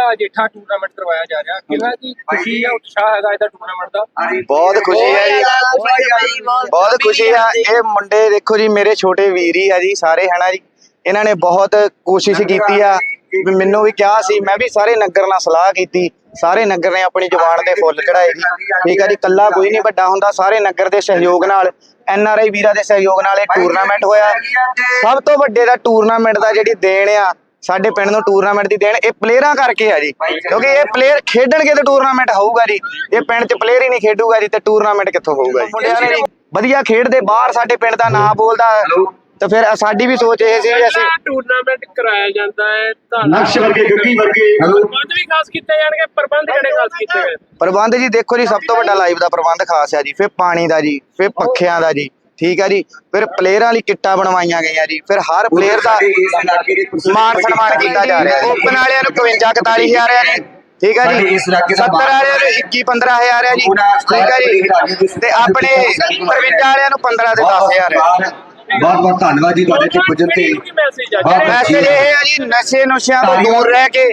ਪਹਿਲਾ ਜੇਠਾ ਟੂਰਨਾਮੈਂਟ ਕਰਵਾਇਆ ਜਾ ਰਿਹਾ। ਕਿੰਨਾ ਕੀ ਖੁਸ਼ੀ ਹੈ ਉਤਸ਼ਾਹ ਹੈਗਾ ਇਹਦਾ ਟੂਰਨਾਮੈਂਟ ਦਾ? ਬਹੁਤ ਖੁਸ਼ੀ ਹੈ ਜੀ। ਬਹੁਤ ਖੁਸ਼ੀ ਆ। ਇਹ ਮੁੰਡੇ ਦੇਖੋ ਜੀ ਮੇਰੇ ਛੋਟੇ ਵੀਰ ਹੀ ਆ ਜੀ ਸਾਰੇ ਹਨਾ ਜੀ। ਇਹਨਾਂ ਨੇ ਬਹੁਤ ਕੋਸ਼ਿਸ਼ ਕੀਤੀ ਆ। ਮੈਨੂੰ ਵੀ ਕਿਹਾ ਸੀ ਮੈਂ ਵੀ ਸਾਰੇ ਨਗਰ ਨਾਲ ਸਲਾਹ ਕੀਤੀ। ਸਾਰੇ ਨਗਰ ਨੇ ਆਪਣੀ ਜ਼ੁਬਾਨ ਤੇ ਫੁੱਲ ਚੜਾਏ ਜੀ। ਠੀਕ ਆ ਜੀ ਕੱਲਾ ਕੋਈ ਨਹੀਂ ਵੱਡਾ ਹੁੰਦਾ ਸਾਰੇ ਨਗਰ ਦੇ ਸਹਿਯੋਗ ਨਾਲ ਐਨ ਆਰ ਆਈ ਵੀਰਾਂ ਦੇ ਸਹਿਯੋਗ ਨਾਲ ਇਹ ਟੂਰਨਾਮੈਂਟ ਹੋਇਆ। ਸਭ ਤੋਂ ਵੱਡੇ ਦਾ ਟੂਰਨਾਮੈਂਟ ਦਾ ਜਿਹੜੀ ਦੇਣ ਆ ਸਾਡੇ ਪਿੰਡ ਨੂੰ ਟੂਰਨਾਮੈਂਟ ਦੀ ਦੇਣ। ਇਹ ਪਲੇਅਰਾਂ ਕਰਕੇ ਆ ਜੀ। ਕਿਉਂਕਿ ਇਹ ਪਲੇਅਰ ਖੇਡਣਗੇ ਤਾਂ ਟੂਰਨਾਮੈਂਟ ਹੋਊਗਾ ਜੀ। ਇਹ ਪਿੰਡ 'ਚ ਪਲੇਅਰ ਹੀ ਨਹੀਂ ਖੇਡੂਗਾ ਜੀ ਤੇ ਟੂਰਨਾਮੈਂਟ ਕਿੱਥੋਂ ਹੋਊਗਾ ਜੀ। ਮੁੰਡਿਆਂ ਨੇ ਜੀ ਵਧੀਆ ਖੇਡਦੇ ਬਾਹਰ ਸਾਡੇ ਪਿੰਡ ਦਾ ਨਾਂ ਬੋਲਦਾ। ਤੇ ਫਿਰ ਸਾਡੀ ਵੀ ਸੋਚ ਇਹ ਸੀ ਵੀ ਅਸੀਂ ਟੂਰਨਾਮੈਂਟ ਕਰਾਇਆ ਜਾਂਦਾ ਹੈ ਤਾਂ ਨਕਸ਼ ਵਰਗੇ ਗੱਗੀ ਵਰਗੇ। ਪ੍ਰਬੰਧ ਵੀ ਖਾਸ ਕੀਤੇ ਜਾਣਗੇ ਪ੍ਰਬੰਧ ਕਿਹੜੇ ਖਾਸ ਕੀਤੇ ਗਏ? ਪ੍ਰਬੰਧ ਜੀ ਦੇਖੋ ਜੀ ਸਭ ਤੋਂ ਵੱਡਾ ਲਾਈਵ ਦਾ ਪ੍ਰਬੰਧ ਖਾਸ ਆ ਜੀ। ਫਿਰ ਪਾਣੀ ਦਾ ਜੀ ਫਿਰ ਪੱਖਿਆਂ ਦਾ ਜੀ। ਠੀਕ ਆ ਜੀ। ਫਿਰ ਪਲੇਅਰਾਂ ਲਈ ਕਿੱਟਾਂ ਬਣਵਾਈਆਂ ਗਈਆਂ ਜੀ। ਫਿਰ ਹਰ ਪਲੇਅਰ ਦਾ ਮਾਨ ਸਨਮਾਨ ਕੀਤਾ ਜਾ ਰਿਹਾ ਓਪਨ ਵਾਲਿਆਂ ਨੂੰ 51 41000 ਆ ਜੀ। ਠੀਕ ਆ ਜੀ। 70 ਵਾਲਿਆਂ ਨੂੰ 21 15000 ਆ ਜੀ। ਠੀਕ ਆ ਜੀ। ਤੇ ਆਪਣੇ 53 ਵਾਲਿਆਂ ਨੂੰ 15 ਤੇ 10000 ਆ ਬਹੁਤ ਬਹੁਤ ਧੰਨਵਾਦ ਜੀ ਤੁਹਾਡੇ ਤੇ ਪੁੱਜਣ ਤੇ। ਮੈਸੇਜ ਇਹ ਆ ਜੀ ਨਸ਼ੇ ਨੁਸ਼ਿਆਂ ਤੋਂ ਦੂਰ ਰਹਿ ਕੇ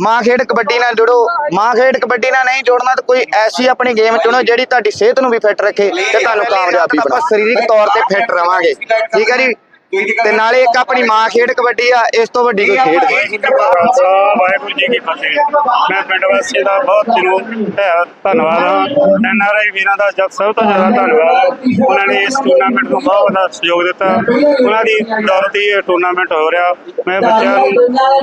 ਮਾਂ ਖੇਡ ਕਬੱਡੀ ਨਾਲ ਜੁੜੋ। ਮਾਂ ਖੇਡ ਕਬੱਡੀ ਨਾਲ ਨਹੀਂ ਜੁੜਨਾ ਤਾਂ ਕੋਈ ਐਸੀ ਆਪਣੀ ਗੇਮ ਚੁਣੋ ਜਿਹੜੀ ਤੁਹਾਡੀ ਸਿਹਤ ਨੂੰ ਵੀ ਫਿੱਟ ਰੱਖੇ ਤੇ ਤੁਹਾਨੂੰ ਕਾਮਯਾਬੀ ਬਣਾ। ਆਪਾਂ ਸਰੀਰਕ ਤੌਰ ਤੇ ਫਿੱਟ ਰਵਾਂਗੇ। ਠੀਕ ਹੈ ਜੀ? ਤੇ ਨਾਲੇ ਇੱਕ ਆਪਣੀ ਮਾਂ ਖੇਡ ਕਬੱਡੀ ਆ, ਇਸ ਤੋਂ ਵੱਡੀ ਕੋਈ ਖੇਡ ਨਹੀਂ। ਖਾਲਸਾ, ਵਾਹਿਗੁਰੂ ਜੀ ਕੀ ਫਤਿਹ। ਮੈਂ ਪਿੰਡ ਵਾਸੀਆਂ ਦਾ ਬਹੁਤ ਦਿਲੋਂ ਧੰਨਵਾਦ ਹਾਂ। ਐਨ ਆਰ ਆਈ ਵੀਰਾਂ ਦਾ ਜਦ ਸਭ ਤੋਂ ਜ਼ਿਆਦਾ ਧੰਨਵਾਦ ਉਹਨਾਂ ਨੇ ਇਸ ਟੂਰਨਾਮੈਂਟ ਨੂੰ ਬਹੁਤ ਵੱਡਾ ਸਹਿਯੋਗ ਦਿੱਤਾ। ਉਹਨਾਂ ਦੀ ਦੌਲਤ ਹੀ ਇਹ ਟੂਰਨਾਮੈਂਟ ਹੋ ਰਿਹਾ। ਮੈਂ ਬੱਚਿਆਂ ਨੂੰ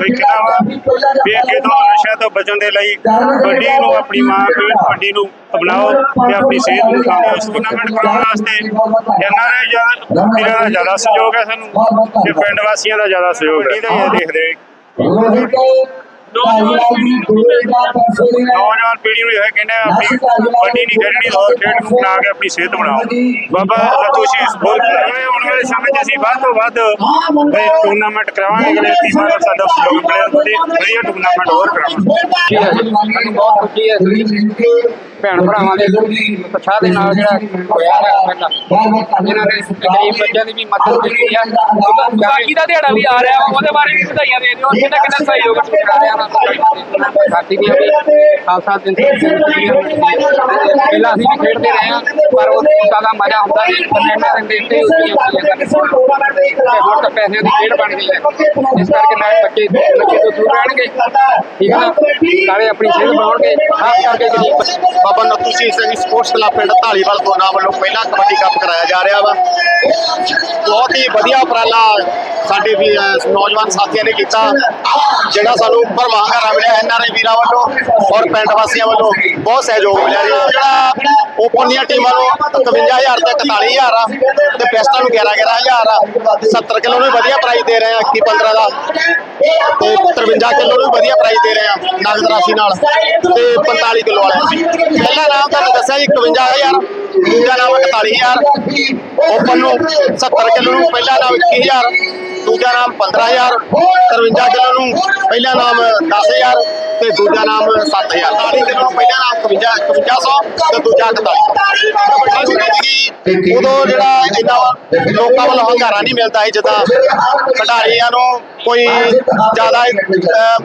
ਵੇਖਣਾ ਵਾ ਵੀ ਅੱਗੇ ਤੋਂ ਨਸ਼ਿਆਂ ਤੋਂ ਬਚਣ ਦੇ ਲਈ ਕਬੱਡੀ ਨੂੰ ਆਪਣੀ ਮਾਂ ਕਬੱਡੀ ਨੂੰ ਅਪਣਾਓ ਤੇ ਆਪਣੀ ਸਿਹਤ ਨੂੰ ਖਾਓ ਇਸ ਟੂਰਨਾਮੈਂਟ ਕਰਾਉਣ ਵਾਸਤੇ ਐਨ ਆਰ ਆਈ ਵੀਰਾਂ ਦਾ ਜ਼ਿਆਦਾ ਸਹਿਯੋਗ ਹੈ ਸਾਨੂੰ ਤੇ ਪਿੰਡ ਵਾਸੀਆਂ ਦਾ ਜ਼ਿਆਦਾ ਸਹਿਯੋਗ ਹੈ। ਇਹਦਾ ਹੀ। ਇਹ ਦੇਖਦੇ ਨੌਜਵਾਨ ਪੀੜ੍ਹੀ ਨੂੰ ਇਹ ਕਹਿੰਦੇ ਆ ਆਪਣੀ ਕਬੱਡੀ ਨਹੀਂ ਖੇਡਣੀ ਹੋਰ ਖੇਡ ਨੂੰ ਬਣਾ ਕੇ ਆਪਣੀ ਸਿਹਤ ਬਣਾਓ। ਬਾਬਾ ਤੁਸੀਂ ਸਪੋਰਟ ਕਰਾਂਗੇ ਆਉਣ ਵਾਲੇ ਸਮੇਂ 'ਚ ਅਸੀਂ ਵੱਧ ਤੋਂ ਵੱਧ ਇਹ ਟੂਰਨਾਮੈਂਟ ਕਰਾਵਾਂਗੇ ਅਗਲੇ ਟੀਮਾਂ ਦਾ ਸਾਡਾ ਸਹਿਯੋਗ ਮਿਲੇ ਤੇ ਵਧੀਆ ਟੂਰਨਾਮੈਂਟ ਹੋਰ ਕਰਾਵਾਂਗੇ। ਬਹੁਤ ਖੁਸ਼ੀ ਹੈ ਭੈਣ ਭਰਾਵਾਂ ਦੇ ਉਤਸ਼ਾਹ ਦੇ ਨਾਲ ਜਿਹੜਾ ਹੋਇਆ ਹੈ ਪਹਿਲਾਂ ਇਹਨਾਂ ਨੇ ਗਰੀਬ ਬੱਚਿਆਂ ਦੀ ਵੀ ਮਦਦ ਕੀਤੀ ਹੈ ਬਾਕੀ ਦਾ ਦਿਹਾੜਾ ਵੀ ਆ ਰਿਹਾ ਉਹਦੇ ਬਾਰੇ ਵੀ ਵਧਾਈਆਂ ਦੇ ਦਿਓ ਕਿੰਨਾ ਕਿੰਨਾ ਸਹਿਯੋਗ ਕਰ ਰਿਹਾ ਨਾ ਸਾਡੀ ਵੀ ਖਾਲਸਾ ਦਿਨ ਪਹਿਲਾਂ ਅਸੀਂ ਵੀ ਖੇਡਦੇ ਰਹੇ ਹਾਂ ਪਰ ਉਹ ਦਾ ਮਜ਼ਾ ਹੁੰਦਾ ਸੀ ਟੂਰਨਾਮੈਂਟ ਦੇ ਉੱਤੇ ਹੁੰਦੀਆਂ ਸੀ ਤੇ ਹੁਣ ਤਾਂ ਪੈਸਿਆਂ ਦੀ ਖੇਡ ਬਣ ਗਈ ਹੈ ਇਸ ਕਰਕੇ ਨਾਲੇ ਬੱਚੇ ਬੱਚੇ ਤੋਂ ਦੂਰ ਰਹਿਣਗੇ ਠੀਕ ਹੈ ਨਾਲੇ ਆਪਣੀ ਸਿਹਤ ਬਣਾਉਣਗੇ ਖਾਸ ਕਰਕੇ ਗਰੀਬ ਬਾਬਾ ਨੱਥੂ ਸਿੰਘ ਸਿੰਘ ਸਪੋਰਟਸ ਕਲੱਬ ਪਿੰਡ ਢਾਲੀਵਾਲ ਕੋਨਾ ਵੱਲੋਂ ਪਹਿਲਾ ਕਬੱਡੀ ਕੱਪ ਕਰਾਇਆ ਜਾ ਰਿਹਾ ਵਾ। ਬਹੁਤ ਹੀ ਵਧੀਆ ਉਪਰਾਲਾ ਸਾਡੇ ਵੀ ਨੌਜਵਾਨ ਸਾਥੀਆਂ ਨੇ ਕੀਤਾ। ਜਿਹੜਾ ਸਾਨੂੰ ਪਰਮਾਹਰਾ ਮਿਲਿਆ ਐਨਆਰਆਈ ਵੀਰਾਂ ਵੱਲੋਂ ਔਰ ਪਿੰਡ ਵਾਸੀਆਂ ਵੱਲੋਂ ਬਹੁਤ ਸਹਿਯੋਗ ਮਿਲਿਆ ਜਿਹੜਾ ਉਹ ਦੀਆਂ ਟੀਮਾਂ ਨੂੰ 51000 ਤੇ 41000 ਆ ਤੇ ਬੈਸਟਾਂ ਨੂੰ 11 11000 ਆ। 70 ਕਿਲੋ ਨੂੰ ਵੀ ਵਧੀਆ ਪ੍ਰਾਈਜ਼ ਦੇ ਰਹੇ ਆ 21 15 ਦਾ। ਤੇ 53 ਕਿਲੋ ਨੂੰ ਵੀ ਵਧੀਆ ਪ੍ਰਾਈਜ਼ ਦੇ ਰਹੇ ਆ ਨਗਦ ਰਾਸ਼ੀ ਨਾਲ। ਤੇ 45 ਕਿਲੋ ਵਾਲੇ। ਪਹਿਲਾ ਨਾਮ ਤੁਹਾਨੂੰ ਦੱਸਿਆ ਜੀ 51000 ਦੂਜਾ ਨਾਮ 41000 ਓਪਨ ਨੂੰ 70 ਕਿਲੋ ਨੂੰ ਪਹਿਲਾ ਨਾਮ 21000 ਦੂਜਾ ਨਾਮ 15000 53 ਕਿਲੋ ਨੂੰ ਪਹਿਲਾ ਨਾਮ 10000 ਤੇ ਦੂਜਾ ਨਾਮ 7000 40 ਕਿਲੋ ਨੂੰ ਪਹਿਲਾ ਨਾਮ 55 5500 ਤੇ ਦੂਜਾ 4100 ਕਬੱਡੀ ਹੁੰਦੀ ਸੀਗੀ ਉਦੋਂ ਜਿਹੜਾ ਇੰਨਾ ਲੋਕਾਂ ਵੱਲੋਂ ਹੰਗਾਰਾ ਨਹੀਂ ਮਿਲਦਾ ਸੀ ਜਿੱਦਾਂ ਖਿਡਾਰੀਆਂ ਨੂੰ ਕੋਈ ਜ਼ਿਆਦਾ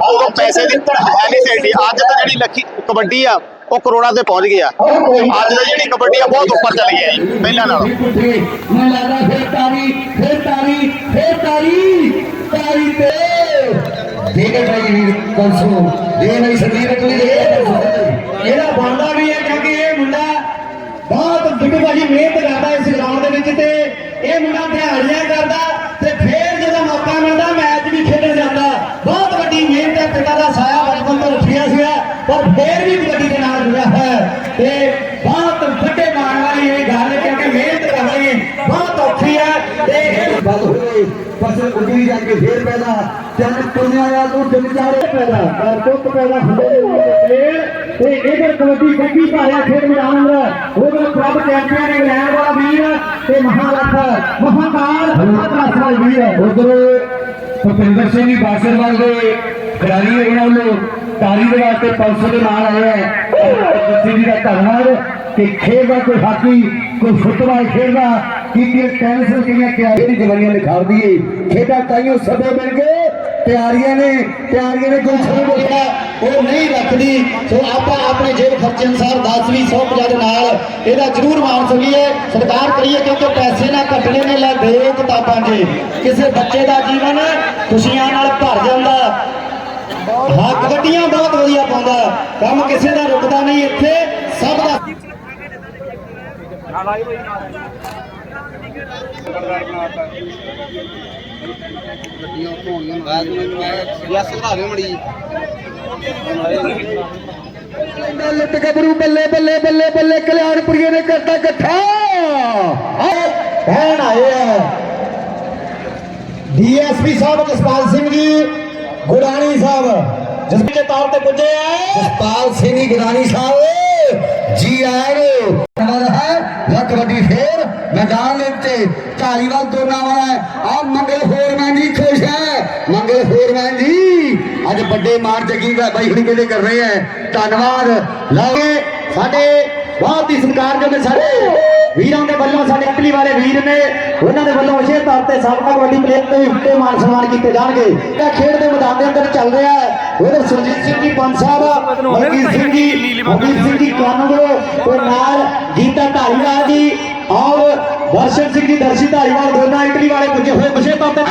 ਉਦੋਂ ਪੈਸੇ ਦੀ ਹੈ ਨਹੀਂ ਸੀ ਅੱਜ ਤਾਂ ਜਿਹੜੀ ਲੱਖੀ ਕਬੱਡੀ ਆ ਉਹ ਕਰੋੜਾਂ ਤੇ ਪਹੁੰਚ ਗਿਆ ਅੱਜ ਦੀ ਜਿਹੜੀ ਕਬੱਡੀ ਆ ਬਹੁਤ ਉੱਪਰ ਚਲੀ ਗਈ ਪਹਿਲਾਂ ਨਾਲੋਂ ਮੈਂ ਲੱਗਦਾ ਫੇਰ ਤਾਰੀ ਫੇਰ ਤਾਰੀ ਫੇਰ ਤਾਰੀ ਤਾਰੀ ਤੇ ਠੀਕ ਹੈ ਭਾਈ ਵੀਰ ਪਰਸੋਂ ਇਹ ਨਹੀਂ ਸੰਦੀਪ ਤੁਸੀਂ ਦੇਖੋ ਇਹਦਾ ਬਣਦਾ ਵੀ ਹੈ ਕਿਉਂਕਿ ਇਹ ਮੁੰਡਾ ਬਹੁਤ ਬਿੱਟੂ ਭਾਜੀ ਮਿਹਨਤ ਕਰਦਾ ਇਸ ਗਰਾਊਂਡ ਦੇ ਵਿੱਚ ਤੇ ਇਹ ਮੁੰਡਾ ਦਿਹਾੜੀਆਂ ਕਰਦਾ ਤੇ ਫੇਰ ਜਦੋਂ ਮੌਕਾ ਮਿਲਦਾ ਮੈਚ ਵੀ ਖੇਡਣ ਜਾਂਦਾ ਬਹੁਤ ਵੱਡੀ ਮਿਹਨਤ ਹੈ ਪਿਤਾ ਦਾ ਸਾਇਆ ਬਚਪਨ ਤੋਂ ਉੱਠਿਆ ਸੀਗਾ ਪਰ ਫੇਰ ਵੀ ਕਬੱਡੀ ਦੇ ਨਾਲ ਜੁੜਿਆ ਹੈ ਤੇ ਬਹੁਤ ਵੱਡੇ ਮਾਣ ਵਾਲੀ ਇਹ ਗੱਲ ਹੈ ਕਿਉਂਕਿ ਮਿਹਨਤ ਕਰਨੀ ਬਹੁਤ ਔਖੀ ਹੈ ਤੇ ਇਹ ਗੱਲ ਹੋਈ ਉਗਲੀ ਜਾ ਕੇ ਫੇਰ ਪੈਦਾ ਚੰਨ ਪੁੰਨਿਆ ਤੋਂ ਦਿਨ ਚਾਰੇ ਪੈਦਾ ਪਰ ਪੁੱਤ ਪੈਦਾ ਹੁੰਦੇ ਨੇ ਤੇ ਇਧਰ ਕਬੱਡੀ ਗੱਡੀ ਭਾਰਿਆ ਖੇਡ ਮੈਦਾਨ ਦਾ ਉਧਰ ਕਲੱਬ ਚੈਂਪੀਅਨ ਇੰਗਲੈਂਡ ਵਾਲਾ ਵੀਰ ਤੇ ਮਹਾਰਥ ਮਹਾਕਾਲ ਹਮਤ ਵਾਲਾ ਵੀਰ। ਉਧਰ ਭੁਪਿੰਦਰ ਸਿੰਘ ਜੀ ਬਾਸਰਵਾਲ ਦੇ ਖਿਡਾਰੀ ਉਹਨਾਂ ਨੂੰ ਤਾਰੀ ਦੇ ਵਾਸਤੇ 500 ਦੇ ਨਾਲ ਆਏ ਹੈ ਜੀ ਦਾ ਧੰਨਵਾਦ। ਕਿ ਖੇਡਦਾ ਕੋਈ ਹਾਕੀ, ਕੋਈ ਫੁੱਟਬਾਲ ਖੇਡਦਾ ਕੀ ਕੀ ਟੈਨਿਸ ਕਿਹੜੀਆਂ ਕਿਹੜੀ ਜਵਾਨੀਆਂ ਨਿਖਾਰਦੀ ਏ। ਖੇਡਾਂ ਤਾਈਓ ਸਭੇ ਮਿਲ ਗਏ ਤਿਆਰੀਆਂ ਨੇ ਤਿਆਰੀਆਂ ਨੇ ਕੋਈ ਸ਼ੁਰੂ ਹੋ ਉਹ ਨਹੀਂ ਰੱਖਦੀ। ਸੋ ਆਪਾਂ ਆਪਣੇ ਜੇਬ ਖਰਚੇ ਅਨੁਸਾਰ 10 ਵੀ 100 ਦੇ ਨਾਲ ਇਹਦਾ ਜ਼ਰੂਰ ਮਾਣ ਸਕੀਏ ਸਰਕਾਰ ਕਰੀਏ ਕਿਉਂਕਿ ਪੈਸੇ ਨਾ ਕੱਟਣੇ ਨੇ, ਲੈ ਦੇ ਕਿਤਾਬਾਂ ਜੇ। ਕਿਸੇ ਬੱਚੇ ਦਾ ਜੀਵਨ ਖੁਸ਼ੀਆਂ ਨਾਲ ਭਰ ਜਾਂਦਾ। ਹਾਂ, ਕਬੱਡੀਆਂ ਬਹੁਤ ਵਧੀਆ ਪਾਉਂਦਾ। ਕੰਮ ਕਿਸੇ ਦਾ ਰੁਕਦਾ ਨਹੀਂ ਇੱਥੇ। ਸਭ ਦਾ ਲੱਟ ਗੱਭਰੂ ਬੱਲੇ ਬੱਲੇ ਬੱਲੇ ਬੱਲੇ ਕਲਿਆਣਪੁਰੀਏ ਨੇ ਕਰਤਾ ਇਕੱਠਾ ਕਹਿਣ ਆਏ ਆ ਡੀਐਸਪੀ ਸਾਹਿਬ, ਜਸਪਾਲ ਸਿੰਘ ਜੀ, ਗੁਰਾਣੀ ਸਾਹਿਬ ਜਿਸ ਦੇ ਤੌਰ ਤੇ ਪੁੱਜੇ ਆ ਜਸਪਾਲ ਸਿੰਘ ਜੀ, ਗੁਰਾਣੀ ਸਾਹਿਬ, ਜੀ ਆਇਆਂ ਨੂੰ ਵੱਡੀ ਫੇਰ ਮੈਦਾਨ ਦੇ ਉੱਤੇ ਧਾਰੀਵਾਲ ਦੋਨਾਂ ਵਾਲਾ ਆ ਮੰਗਲ ਫੋਰਮੈਨ ਜੀ ਖੁਸ਼ ਹੈ। ਮੰਗਲ ਫੋਰਮੈਨ ਜੀ ਅੱਜ ਵੱਡੇ ਮਾਰ ਜਗੀ ਬਾਈ ਹੁਣੀ ਕਹਿੰਦੇ ਕਰ ਰਹੇ ਹੈ। ਧੰਨਵਾਦ। ਲਾਗੇ ਸਾਡੇ ਬਹੁਤ ਹੀ ਸਤਿਕਾਰਯੋਗ ਸਾਡੇ ਵੀਰਾਂ ਦੇ ਵੱਲੋਂ ਸਾਡੇ ਇਟਲੀ ਵਾਲੇ ਵੀਰ ਨੇ ਉਹਨਾਂ ਦੇ ਵੱਲੋਂ ਵਿਸ਼ੇਸ਼ ਤੌਰ ਤੇ ਸਾਬਕਾ ਕਬੱਡੀ ਪਲੇਅਰ ਤੇ ਉੱਤੇ ਮਾਨ ਸਨਮਾਨ ਕੀਤੇ ਜਾਣਗੇ। ਇਹ ਖੇਡ ਦੇ ਮੈਦਾਨ ਦੇ ਅੰਦਰ ਚੱਲ ਰਿਹਾ ਹੈ। ਉਧਰ ਸੁਰਜੀਤ ਸਿੰਘ ਜੀ ਪੰਜ ਸਾਹਿਬ ਮਲਕੀਤ ਸਿੰਘ ਜੀ ਮਨਦੀਪ ਸਿੰਘ ਜੀ ਕਾਨੂੰਗੋ ਤੇ ਨਾਲ ਗੀਤਾ ਧਾਰੀਵਾਲ ਜੀ ਔਰ ਦਰਸ਼ਨ ਸਿੰਘ ਜੀ ਦਰਸ਼ੀ ਧਾਰੀਵਾਲ ਦੋਨਾਂ ਇਟਲੀ ਵਾਲੇ ਪੁੱਜੇ ਹੋਏ ਵਿਸ਼ੇਸ਼ ਤੌਰ ਤੇ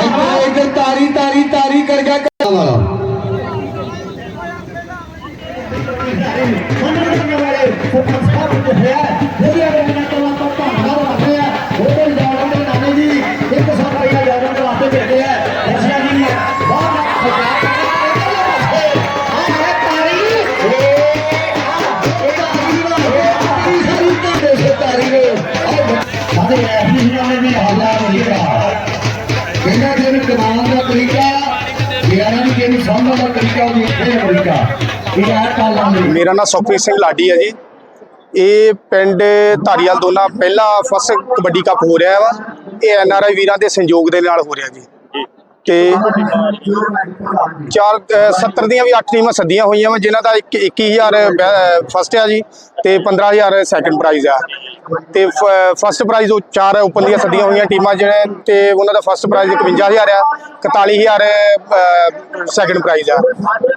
ਇੱਧਰ ਤਾਰੀ ਤਾਰੀ ਤਾਰੀ ਕਰ ਗਿਆ। ਵਾਲਾ ਸਾਡੇ ਐਫੀਸ਼ੀਅਲ ਕਮਾਉਣ ਦਾ ਤਰੀਕਾ ਯਾਰਾਂ ਦੀ ਕਿਹਨੂੰ ਦਾ ਤਰੀਕਾ ਉਹ ਇੱਥੇ ਅਮਰੀਕਾ ਇਹ ਆ ਕੱਲ ਮੇਰਾ ਨਾਮ ਸੁਖਪ੍ਰੀਤ ਸਿੰਘ ਲਾਡੀ ਹੈ ਜੀ। ਇਹ ਪਿੰਡ ਧਾਰੀਵਾਲ ਦੋਨਾ ਪਹਿਲਾ ਫਸਟ ਕਬੱਡੀ ਕੱਪ ਹੋ ਰਿਹਾ ਵਾ। ਇਹ ਐਨ ਆਰ ਆਈ ਵੀਰਾਂ ਦੇ ਸੰਯੋਗ ਦੇ ਨਾਲ ਹੋ ਰਿਹਾ ਜੀ। ਤੇ ਚਾਰ ਅ, 70 ਦੀਆਂ ਵੀ 8 ਟੀਮਾਂ ਸੱਦੀਆਂ ਹੋਈਆਂ ਵਾ ਜਿਨ੍ਹਾਂ ਦਾ ਇੱਕ 21000 ਫਸਟ ਆ ਜੀ ਤੇ 15000 ਸੈਕੰਡ ਪ੍ਰਾਈਜ਼ ਆ। ਤੇ ਫਸਟ ਪ੍ਰਾਈਜ਼ ਉਹ ਚਾਰ ਓਪਨ ਦੀਆਂ ਸੱਦੀਆਂ ਹੋਈਆਂ ਟੀਮਾਂ ਜਿਹੜੇ ਤੇ ਉਹਨਾਂ ਦਾ ਫਸਟ ਪ੍ਰਾਈਜ਼ 51000 ਆ 41000 ਸੈਕੰਡ ਪ੍ਰਾਈਜ਼ ਆ।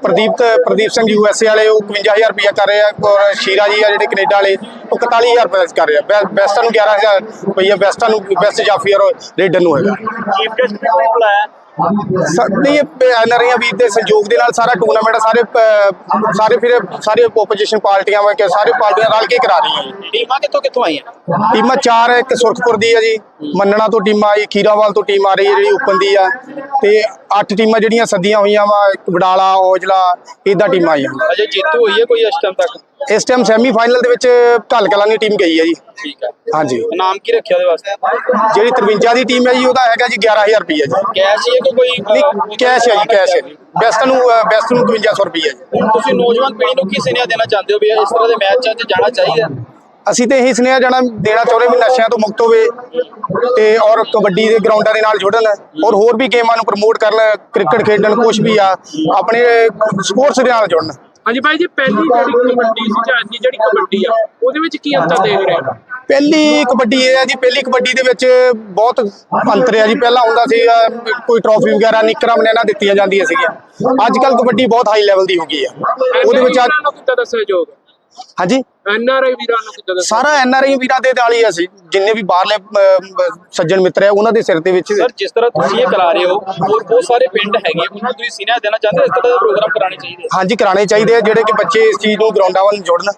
Pradeep Pradeep Singh U S A ਵਾਲੇ ਉਹ 51000 ਰੁਪਇਆ ਕਰ ਰਹੇ ਆ ਔਰ ਸ਼ੀਰਾ ਜੀ ਆ ਜਿਹੜੇ ਕੈਨੇਡਾ ਵਾਲੇ ਉਹ 41000 ਰੁਪਇਆ ਕਰ ਰਹੇ ਆ। ਬੈਸਟਾਂ ਨੂੰ 11000 ਰੁਪਇਆ ਬੈਸਟਾਂ ਨੂੰ ਬੈਸਟ ਜਾਫੀਅਰ ਰੇਡਰ ਨੂੰ ਹੈਗਾ। ਚੀਫ ਗੈਸਟ ਕਿਹਨੇ ਬੁਲਾਇਆ। ਨਹੀਂ ਐਨਆਰਆਈਆਂ ਵੀਰ ਦੇ ਸੰਯੋਗ ਦੇ ਨਾਲ ਸਾਰਾ ਟੂਰਨਾਮੈਂਟ ਸਾਰੇ ਅਹ, ਸਾਰੇ ਫਿਰ ਸਾਰੇ ਆਪੋਜੀਸ਼ਨ ਪਾਰਟੀਆਂ ਵਾ ਕਿ ਸਾਰੇ ਪਾਰਟੀਆਂ ਰਲ ਕੇ ਕਰਾ ਰਹੀਆਂ ਜੀ। ਟੀਮਾਂ ਕਿੱਥੋਂ ਕਿੱਥੋਂ ਆਈਆਂ? ਟੀਮਾਂ ਚਾਰ ਹੈ, ਇੱਕ ਸੁਰਖਪੁਰ ਦੀ ਆ ਜੀ ਮੰਨਣਾ ਤੋਂ ਟੀਮ ਆਈ ਖੀਰਾਵਾਲ ਤੋਂ ਟੀਮ ਆ ਰਹੀ ਹੈ ਜਿਹੜੀ ਓਪਨ ਦੀ ਆ। ਤੇ ਅੱਠ ਟੀਮਾਂ ਜਿਹੜੀਆਂ ਸੱਦੀਆਂ ਹੋਈਆਂ ਵਾ ਵਡਾਲਾ ਔਜਲਾ ਇਦਾਂ ਟੀਮਾਂ ਆਈਆਂ। ਅਜੇ ਜੇਤੂ ਹੋਈ ਹੈ ਕੋਈ ਇਸ ਟਾਈਮ ਤੱਕ? ਇਸ ਟਾਈਮ ਸੈਮੀ ਫਾਈਨਲ ਦੇ ਵਿੱਚ ਘੱਲ ਕਲਾਂ ਦੀ ਟੀਮ ਗਈ ਹੈ ਜੀ। ਠੀਕ ਹੈ। ਹਾਂਜੀ। ਨਾਮ ਕੀ ਰੱਖਿਆ ਉਹਦੇ ਵਾਸਤੇ? ਜਿਹੜੀ 53 ਦੀ ਟੀਮ ਹੈ ਜੀ ਉਹਦਾ ਹੈਗਾ ਜੀ 11000 ਰੁਪਏ ਜੀ। ਕੈਸ਼ ਹੀ ਹੈ ਕਿ ਕੋਈ ਕੈਸ਼ ਹੈ ਜੀ ਕੈਸ਼ ਹੈ। ਬੈਸਟ ਨੂੰ ਬੈਸਟ ਨੂੰ 5200 ਰੁਪਏ ਜੀ। ਤੁਸੀਂ ਨੌਜਵਾਨ ਪੀੜ੍ਹੀ ਨੂੰ ਕੀ ਸੁਨੇਹਾ ਦੇਣਾ ਚਾਹੁੰਦੇ ਹੋ ਵੀ ਇਸ ਤਰ੍ਹਾਂ ਦੇ ਮੈਚਾਂ 'ਚ ਜਾਣਾ ਚਾਹੀਦਾ? ਅਸੀਂ ਤੇ ਇਹੀ ਸੁਨੇਹਾ ਜਾਣਾ ਦੇਣਾ ਚਾਹੁੰਦੇ ਵੀ ਨਸ਼ਿਆਂ ਤੋਂ ਮੁਕਤ ਹੋਵੇ ਤੇ ਔਰ ਕਬੱਡੀ ਦੇ ਗਰਾਊਂਡਾਂ ਦੇ ਨਾਲ ਜੁੜਨ ਔਰ ਹੋਰ ਵੀ ਗੇਮਾਂ ਨੂੰ ਪ੍ਰਮੋਟ ਕਰਨ ਕ੍ਰਿਕਟ ਖੇਡਣ ਕੁਝ ਵੀ ਆ ਆਪਣੇ ਸਪੋਰਟਸ ਦੇ ਨਾਲ ਜੁੜਨ। ਹਾਂਜੀ ਭਾਈ ਜੀ ਪਹਿਲੀ ਜਿਹੜੀ ਕਬੱਡੀ ਸੀ ਜਾਂ ਅੱਜ ਦੀ ਜਿਹੜੀ ਕਬੱਡੀ ਆ ਉਹਦੇ ਵਿੱਚ ਕੀ ਅੰਤਰ ਦੇਖ ਰਹੇ ਹੋ? ਪਹਿਲੀ ਕਬੱਡੀ ਇਹ ਹੈ ਜੀ ਪਹਿਲੀ ਕਬੱਡੀ ਦੇ ਵਿੱਚ ਬਹੁਤ ਅੰਤਰ ਹੈ ਜੀ। ਪਹਿਲਾਂ ਹੁੰਦਾ ਸੀ ਕੋਈ ਟਰੋਫੀ ਵਗੈਰਾ ਨਿਕਰਾਂ ਬਨੈਣਾ ਦਿੱਤੀਆਂ ਜਾਂਦੀਆਂ ਸੀਗੀਆਂ। ਅੱਜ ਕੱਲ ਕਬੱਡੀ ਬਹੁਤ ਹਾਈ ਲੈਵਲ ਦੀ ਹੋ ਗਈ ਆ। ਉਹਦੇ ਵਿੱਚ ਅੱਜ ਨੂੰ ਕਿੱਦਾਂ ਦਾ ਸਹਿਯੋਗ ਹਾਂਜੀ? ਐਨ ਆਰ ਆਈ ਵੀਰਾਂ ਨੂੰ ਕਿੱਦਾਂ ਦਾ ਸਾਰਾ ਐਨ ਆਰ ਆਈ ਵੀਰਾਂ ਦੇ ਨਾਲ ਹੀ ਅਸੀਂ ਜਿੰਨੇ ਵੀ ਬਾਹਰਲੇ ਅਹ, ਸੱਜਣ ਮਿੱਤਰ ਹੈ ਉਹਨਾਂ ਦੇ ਸਿਰ ਦੇ ਵਿੱਚ। ਸਰ ਜਿਸ ਤਰ੍ਹਾਂ ਤੁਸੀਂ ਇਹ ਕਰਾ ਰਹੇ ਹੋ ਹੋਰ ਬਹੁਤ ਸਾਰੇ ਪਿੰਡ ਹੈਗੇ ਉਹਨਾਂ ਨੂੰ ਤੁਸੀਂ ਸੁਨੇਹਾ ਦੇਣਾ ਚਾਹੁੰਦੇ ਹੋ ਇਸ ਤਰ੍ਹਾਂ ਦੇ ਪ੍ਰੋਗਰਾਮ ਕਰਾਣੇ ਚਾਹੀਦੇ ਹਾਂਜੀ ਕਰਾਣੇ ਚਾਹੀਦੇ ਆ ਜਿਹੜੇ ਕਿ ਬੱਚੇ ਇਸ ਚੀਜ਼ ਨੂੰ ਗਰਾਊਂਡਾਂ ਵੱਲ ਜੁੜਨ।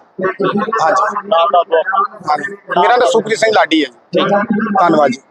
ਹਾਂਜੀ। ਮੇਰਾ ਨਾਮ ਸੁਖਪ੍ਰੀਤ ਸਿੰਘ ਲਾਡੀ ਹੈ ਜੀ। ਧੰਨਵਾਦ ਜੀ।